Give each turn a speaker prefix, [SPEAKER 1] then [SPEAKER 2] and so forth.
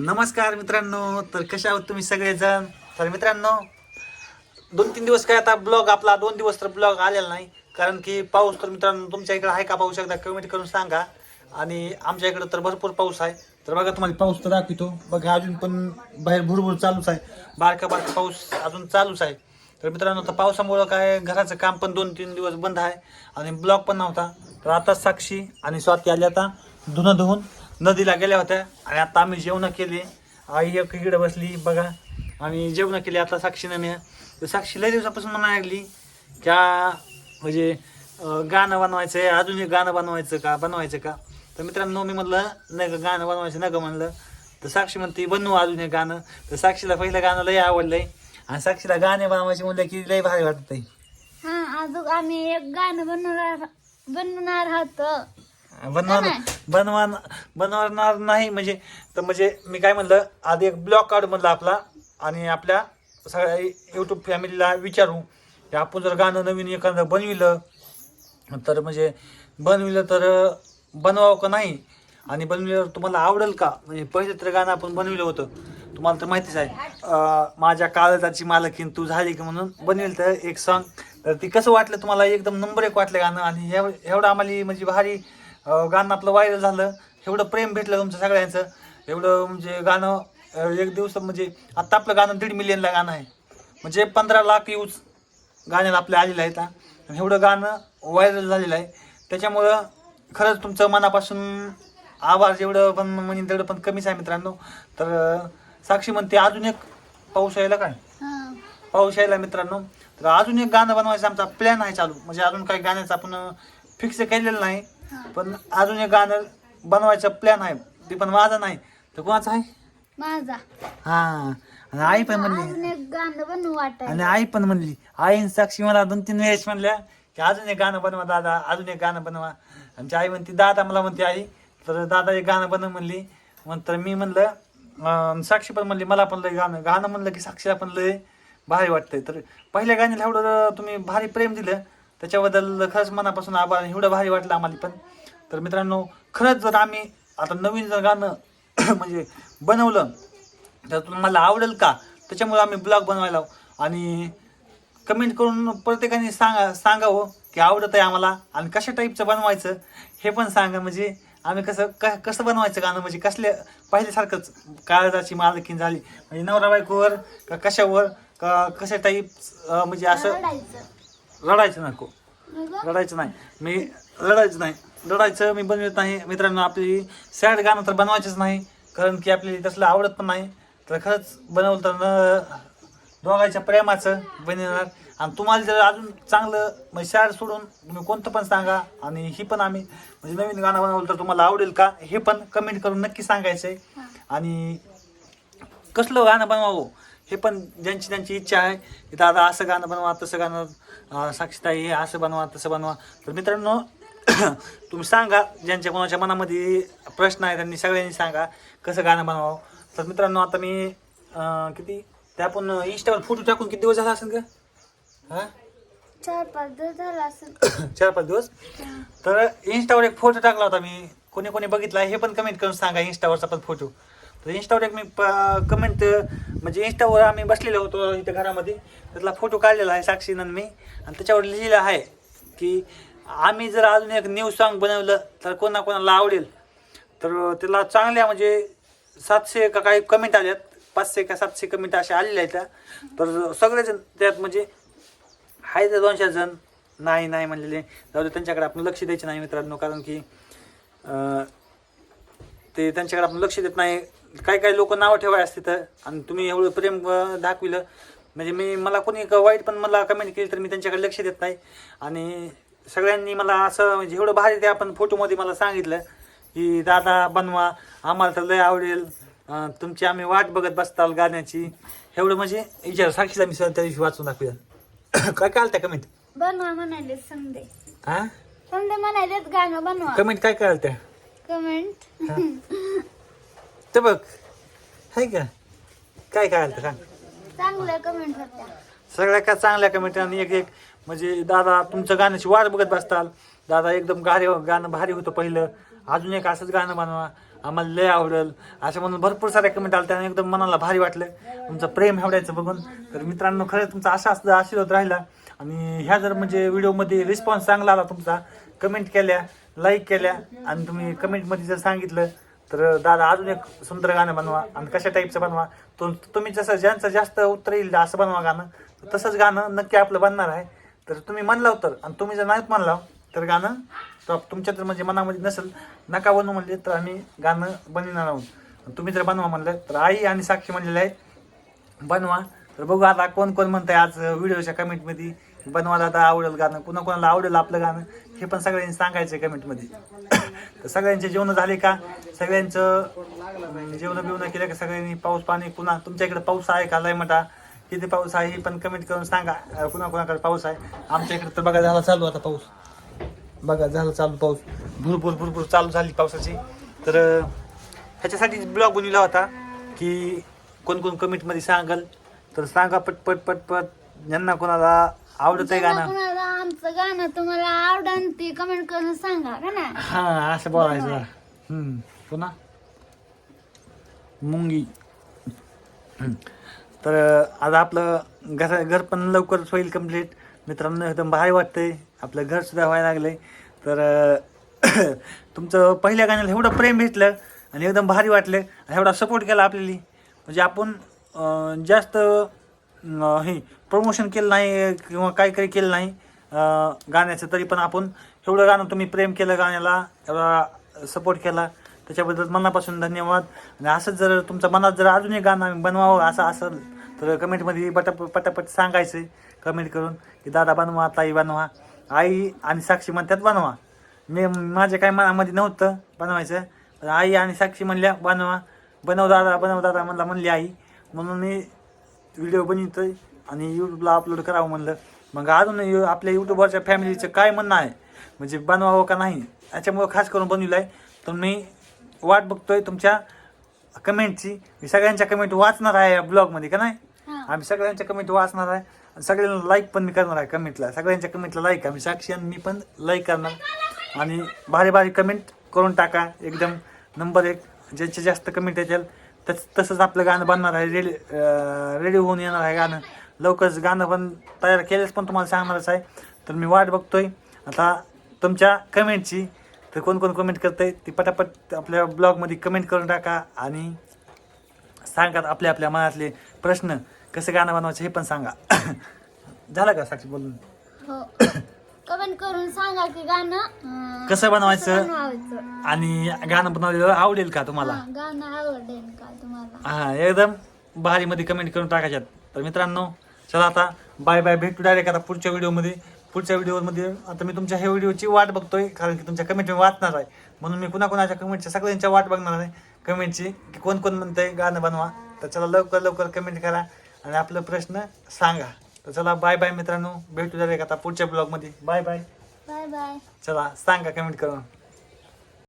[SPEAKER 1] नमस्कार मित्रांनो तर कशा आहोत तुम्ही सगळेजण? तर मित्रांनो दोन तीन दिवस काय आता ब्लॉग आपला दोन दिवस तर ब्लॉग आलेला नाही. कारण की पाऊस तर मित्रांनो तुमच्या इकडे आहे का पाऊस एकदा कमेंट करून सांगा. आणि आमच्या इकडे तर भरपूर पाऊस आहे. तर बघा तुम्हाला पाऊस तर दाखवतो. बघा अजून पण बाहेर भुरभुर चालूच आहे. बारका बारका पाऊस अजून चालूच आहे. तर मित्रांनो तर पावसामुळं काय घराचं काम पण दोन तीन दिवस बंद आहे. आणि ब्लॉग पण नव्हता. तर आता साक्षी आणि स्वाती आल्या आता धुणं धुवून नदीला गेल्या होत्या. आणि आता आम्ही जेवणं केली. आई एक इकडे बसली बघा. आणि जेवणं केली आता साक्षीनं. मी तर साक्षी लय दिवसापासून म्हणायला लागली त्या म्हणजे गाणं बनवायचं आहे अजून एक गाणं बनवायचं का? बनवायचं का? तर मित्रांनो मी म्हटलं नाही गं गाणं बनवायचं नका म्हणलं. तर साक्षी म्हणते बनवू अजून एक गाणं. तर साक्षीला पहिलं गाणं लय आवडलंय. आणि साक्षीला गाणे बनवायचे म्हणलं की लय भारी वाटत आहे
[SPEAKER 2] हा अजून आम्ही एक गाणं बनवणार बनवणार आहोत.
[SPEAKER 1] बनवणार बनवा बनवणार नाही म्हणजे तर म्हणजे मी काय म्हणलं आधी एक ब्लॉग काढू म्हणलं आपला आणि आपल्या सगळ्या यूट्यूब फॅमिलीला विचारू की आपण जर गाणं नवीन एखादं बनविलं तर म्हणजे बनविलं तर बनवावं का नाही? आणि बनविल्यावर तुम्हाला आवडेल का? म्हणजे पहिले तर गाणं आपण बनविलं होतं. तुम्हाला तर माहितीच आहे माझ्या काळजाची मालकीन तू झाली की म्हणून बनवेल तर एक सॉन्ग तर ती कसं वाटलं तुम्हाला? एकदम नंबर एक वाटलं गाणं आणि एव एवढं आम्हाला म्हणजे भारी गाणं आपलं व्हायरल झालं. एवढं प्रेम भेटलं तुमचं सगळ्यांचं. एवढं म्हणजे गाणं एक दिवस म्हणजे आत्ता आपलं गाणं दीड मिलियनला गाणं आहे. म्हणजे पंधरा लाख यूज गाण्याला आपल्या आलेलं आहे आणि एवढं गाणं व्हायरल झालेलं आहे. त्याच्यामुळं खरंच तुमचं मनापासून आभार. जेवढं पण म्हणजे तेवढं पण कमीच आहे मित्रांनो. तर साक्षी म्हणते अजून एक पाऊस यायला काय. पाऊस यायला मित्रांनो. तर अजून एक गाणं बनवायचं आमचा प्लॅन आहे चालू. म्हणजे अजून काही गाण्याचं आपण फिक्स केलेलं नाही. पण अजून एक गाणं बनवायचा प्लॅन आहे. ते पण माझं नाही. तर कोणाचं आहे?
[SPEAKER 2] माझा.
[SPEAKER 1] हा. आणि आई पण म्हणली.
[SPEAKER 2] अजून एक गाणं बनवू वाटाय
[SPEAKER 1] आणि आई पण म्हणली आईन साक्षी मला दोन तीन वेळेस म्हणल्या की अजून एक गाणं बनवा दादा अजून एक गाणं बनवा. आमची आई म्हणते दादा मला म्हणते आई. तर दादा एक गाणं बनव म्हणली. नंतर मी म्हणलं अं, साक्षी पण म्हणली मला पण लय गाणं गाणं म्हणलं की साक्षीला पण लय भारी वाटतंय. तर पहिल्या गाण्याला एवढं तुम्ही भारी प्रेम दिलं. त्याच्याबद्दल खरंच मनापासून आभार आणि एवढं भारी वाटलं आम्हाला पण. तर मित्रांनो खरंच जर आम्ही आता नवीन जर गाणं म्हणजे बनवलं तर तुम्हाला आवडेल का? त्याच्यामुळे आम्ही ब्लॉग बनवायला आणि कमेंट करून प्रत्येकाने सांगा सांगावं की आवडत आहे आम्हाला आणि कशा टाईपचं बनवायचं हे पण सांगा. म्हणजे आम्ही कसं क कसं बनवायचं गाणं? म्हणजे कसल्या पहिल्यासारखंच काळजाची मालकीन झाली. म्हणजे नवरा बायकोवर का कशावर का कशा टाईप म्हणजे असं
[SPEAKER 2] रडायचं
[SPEAKER 1] नको. रडायचं नाही. मी रडायचं नाही. रडायचं मी बनवत नाही. मित्रांनो आपली सॅड गाणं तर बनवायचंच नाही कारण की आपल्याला तसलं आवडत पण नाही. तर खरंच बनवलं तर न दोघांच्या प्रेमाचं बनवणार. आणि तुम्हाला जर अजून चांगलं म्हणजे सॅड सोडून तुम्ही कोणतं पण सांगा आणि ही पण आम्ही म्हणजे नवीन गाणं बनवलं तर तुम्हाला आवडेल का हे पण कमेंट करून नक्की सांगायचं आहे आणि कसलं गाणं बनवावं? हे पण ज्यांची त्यांची इच्छा आहे की दादा असं गाणं बनवा तसं गाणं साक्षीताई हे असं बनवा तसं बनवा. तर मित्रांनो तुम्ही सांगा ज्यांच्या कोणाच्या मनामध्ये प्रश्न आहे त्यांनी सगळ्यांनी सांगा कसं गाणं बनवावं. तर मित्रांनो आता मी किती ते आपण इंस्टावर फोटो टाकून किती दिवस झाला असेल का हां?
[SPEAKER 2] चार पाच दिवस झाला असेल.
[SPEAKER 1] चार पाच दिवस? तर इंस्टावर एक फोटो टाकला होता मी. कोणी कोणी बघितला हे पण कमेंट करून सांगा इंस्टावरचा पण फोटो तर इंस्टावर एक मी कमेंट म्हणजे इंस्टावर आम्ही बसलेलो होतो इथं घरामध्ये. त्यातला फोटो काढलेला आहे साक्षीनं मी. आणि त्याच्यावर लिहिलं आहे की आम्ही जर अजून एक न्यू सॉन्ग बनवलं तर कोणा कोणाला आवडेल? तर त्याला चांगल्या म्हणजे सातशे का काही कमेंट आल्यात. पाचशे का सातशे कमेंट अशा आलेल्या आहेत तर सगळेजण त्यात म्हणजे आहे तर दोनशे जण. नाही नाही म्हणलेले. जाऊ दे त्यांच्याकडे आपण लक्ष द्यायचं नाही मित्रांनो कारण की ते त्यांच्याकडे आपण लक्ष देत नाही. काही काही लोक नावं ठेवाय असते तर आणि तुम्ही एवढं प्रेम दाखविलं. म्हणजे मी मला कोणी एक वाईट पण मला कमेंट केली तर मी त्यांच्याकडे लक्ष देत नाही. आणि सगळ्यांनी मला असं म्हणजे एवढं भारी ते आपण फोटोमध्ये मला सांगितलं की दादा बनवा आम्हाला तर लय आवडेल. तुमची आम्ही वाट बघत बसताल गाण्याची. एवढं म्हणजे विचार साक्षीला मी त्या दिवशी वाचून दाखवूया काय काय त्या कमेंट
[SPEAKER 2] बनवा म्हणाले समजे
[SPEAKER 1] हा
[SPEAKER 2] समजे म्हणालेत गाणं बनवा.
[SPEAKER 1] कमेंट काय काय त्या?
[SPEAKER 2] कमेंट
[SPEAKER 1] ते बघ. आहे का? काय काय आलं सांग.
[SPEAKER 2] कमेंट होत्या.
[SPEAKER 1] सगळ्या का चांगल्या कमेंट आणि एक एक म्हणजे दादा तुमचं गाण्याची वाट बघत बसताल. दादा एकदम गारे गाणं भारी होतं पहिलं. अजून एक असंच गाणं बनवा. आम्हाला लय आवडेल. अशा म्हणून भरपूर साऱ्या कमेंट आल्या त्याने एकदम मनाला भारी वाटलं. तुमचं प्रेम एवढ्याचं बघून. तर मित्रांनो खरंच तुमचा असा असं आशीर्वाद राहिला. आणि ह्या जर म्हणजे व्हिडिओमध्ये रिस्पॉन्स चांगला आला तुमचा कमेंट केल्या लाईक केल्या आणि तुम्ही कमेंटमध्ये जर सांगितलं तर दादा अजून एक सुंदर गाणं बनवा आणि कशा टाईपचं बनवा. तो तुम्ही जसं ज्यांचं जास्त उत्तर येईल असं बनवा गाणं. तसंच गाणं नक्की आपलं बनणार आहे. तर तुम्ही म्हणलाव तर आणि तुम्ही जर नाहीत म्हणला तर गाणं तर तुमच्या तर म्हणजे मनामध्ये नसेल नका बनवू म्हणले तर आम्ही गाणं बनणार आहोत. आणि तुम्ही जर बनवा म्हणलं तर आई आणि साक्षी म्हणलेलं आहे बनवा. तर बघू आता कोण कोण म्हणतंय आज व्हिडिओच्या कमेंटमध्ये बनवायला आता आवडेल गाणं कुणा कोणाला आवडेल आपलं गाणं हे पण सगळ्यांनी सांगायचं कमेंटमध्ये तर सगळ्यांचे जेवण झाले का? सगळ्यांचं जेवण बिवणं केलं का? सगळ्यांनी पाऊस पाणी पुन्हा तुमच्या इकडे पाऊस आहे का? लय म्हणता किती पाऊस आहे हे पण कमेंट करून सांगा. कुणा कुणाकडे पाऊस आहे? आमच्या इकडे तर बघा झाला चालू आता पाऊस. बघा झालं चालू पाऊस. भरपूर भरपूर चालू झाली पावसाची. तर ह्याच्यासाठी ब्लॉग बनविला होता की कोण कोण कमेंटमध्ये सांगाल. तर सांगा पटपट पटपट. ज्यांना कोणाला आवडत आहे गाणं?
[SPEAKER 2] कुणाला आमचं गाणं तुम्हाला आवडन ते कमेंट करून सांगा का ना?
[SPEAKER 1] हा असं बोलायचं हम्म पुन्हा? मुंगी. हम्म. तर आज आपलं घर घर पण लवकरच होईल कंप्लीट मित्रांनो एकदम भारी वाटतंय. आपलं घर सुद्धा व्हायला लागलंय. तर अं, तुमचं पहिल्या गाण्याला एवढं प्रेम भेटलं आणि एकदम भारी वाटलं. आणि एवढा सपोर्ट केला आपल्याला. म्हणजे आपण अं, जास्त हे प्रमोशन केलं नाही किंवा काही काही केलं नाही. गाण्याचं तरी पण आपण एवढं गाणं तुम्ही प्रेम केलं गाण्याला एवढा सपोर्ट केला. त्याच्याबद्दल मनापासून धन्यवाद. आणि असंच जर तुमच्या मनात जर अजून एक गाणं बनवावं असं असेल तर कमेंटमध्ये पटप पटापट सांगायचं. कमेंट करून की दादा बनवा ताई बनवा. आई आणि साक्षी म्हणतात बनवा. मी माझ्या काय मनामध्ये नव्हतं बनवायचं. पण आई आणि साक्षी म्हणल्या बनवा. बनव दादा बनव दादा म्हणला म्हणली आई. म्हणून मी व्हिडिओ बनवतोय आणि यूट्यूबला अपलोड करावं म्हणलं. मग अजून यू- आपल्या यूट्यूबवरच्या फॅमिलीचं काय म्हणणं आहे? म्हणजे बनवावं का नाही? याच्यामुळं खास करून बनवलं आहे तर मी वाट बघतोय तुमच्या कमेंटची मी सगळ्यांच्या कमेंट वाचणार आहे या ब्लॉगमध्ये का नाही?
[SPEAKER 2] हा.
[SPEAKER 1] आम्ही सगळ्यांच्या कमेंट वाचणार आहे. आणि सगळ्यांना लाईक पण मी करणार आहे कमेंटला सगळ्यांच्या कमेंटला लाईक आम्ही. साक्षी आणि मी पण लाईक करणार. आणि भारी भारी कमेंट करून टाका. एकदम नंबर एक. ज्यांचे जास्त कमेंट येतील तस तसंच आपलं गाणं बनणार आहे. रेडी रेडी होऊन येणार आहे गाणं. लवकरच गाणं पण तयार केलेच पण तुम्हाला सांगणारच आहे. तर मी वाट बघतोय. आता तुमच्या कमेंटची तर कोण कोण कमेंट करतंय ती पटापट आपल्या ब्लॉगमध्ये कमेंट करून टाका आणि सांगा आपल्या आपल्या मनातले प्रश्न. कसं गाणं बनवायचं हे पण सांगा. झालं का साक्षी बोलून?
[SPEAKER 2] हो. कमेंट करून सांगा की गाणं
[SPEAKER 1] कसं बनवायचं? आणि गाणं बनवलेलं आवडेल का तुम्हाला?
[SPEAKER 2] गाणं आवडेल. का तुम्हाला
[SPEAKER 1] हा एकदम भारीमध्ये कमेंट करून टाकायच्यात. तर मित्रांनो चला आता बाय बाय भेटू डायरेक्ट आता पुढच्या व्हिडिओमध्ये पुढच्या व्हिडिओमध्ये आता मी तुमच्या ह्या व्हिडिओची वाट बघतोय कारण की तुमच्या कमेंट मी वाचणार आहे. म्हणून मी कुणा कुणाच्या कमेंटच्या सगळ्यांच्या वाट बघणार आहे. कमेंटची की कोण कोण म्हणतंय गाणं बनवा. तर चला लवकर लवकर कमेंट करा आणि आपलं प्रश्न सांगा. तर चला बाय बाय मित्रांनो भेटू डायरेक्ट आता पुढच्या ब्लॉगमध्ये बाय बाय
[SPEAKER 2] बाय बाय
[SPEAKER 1] चला सांगा कमेंट करून.